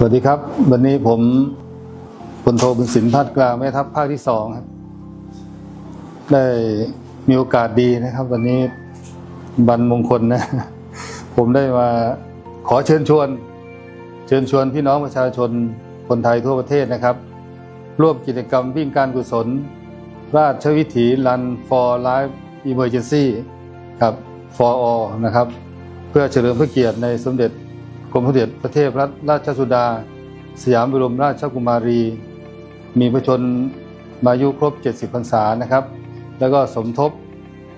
สวัสดีครับ วันนี้ผมพลโทบุญสินพัดกลางแม่ทัพภาคที่สองครับ ได้มีโอกาสดีนะครับ วันนี้บันมงคลนะ ผมได้มาขอเชิญชวน เชิญชวนพี่น้องประชาชนคนไทยทั่วประเทศนะครับ ร่วมกิจกรรมวิ่งการกุศล ราชวิถี Run for Life Emergency ครับ for all นะครับ เพื่อเฉลิมพระเกียรติในสมเด็จ กรมพระเดชพระเทพรัตนราชสุดา สยามบรมราชกุมารี มีพระชนมายุครบ 70พรรษานะครับ แล้วก็สมทบ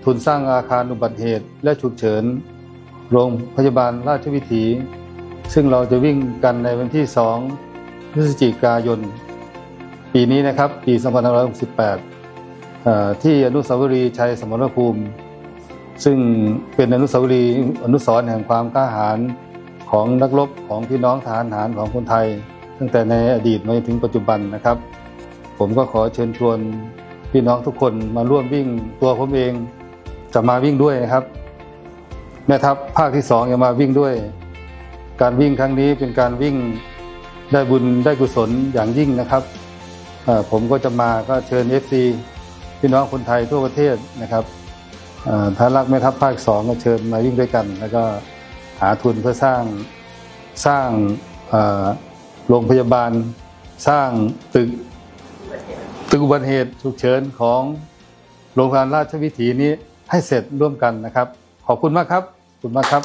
ทุนสร้างอาคารอุบัติเหตุ และฉุกเฉิน โรงพยาบาลราชวิถี ซึ่งเราจะวิ่งกันในวันที่ 2 พฤศจิกายน ปีนี้นะครับ ปี 2568เอ่อที่อนุสาวรีย์ชัยสมรภูมิ ซึ่งเป็นอนุสาวรีย์อนุสรณ์แห่งความกล้าหาญ ของนักรบของพี่น้องทหารหารของคนไทย ตั้งแต่ในอดีตมาจนถึงปัจจุบันนะครับ ผมก็ขอเชิญชวนพี่น้องทุกคนมาร่วมวิ่งตัวผมเองจะมาวิ่งด้วยนะครับ แม่ทัพภาคที่สองจะมาวิ่งด้วย การวิ่งครั้งนี้เป็นการวิ่งได้บุญได้กุศลอย่างยิ่งนะครับผมก็จะมาก็เชิญ FC พี่น้องคนไทยทั่วประเทศนะครับเอ่อถ้ารักแม่ทัพภาคสองก็เชิญมาวิ่งด้วยกัน แล้วก็ หาทุนเพื่อสร้างสร้างโรงพยาบาล สร้างตึกตึกอุบัติเหตุฉุกเฉินของโรงพยาบาลราชวิถีนี้ให้เสร็จร่วมกันนะครับ ขอบคุณมากครับ ขอบคุณมากครับ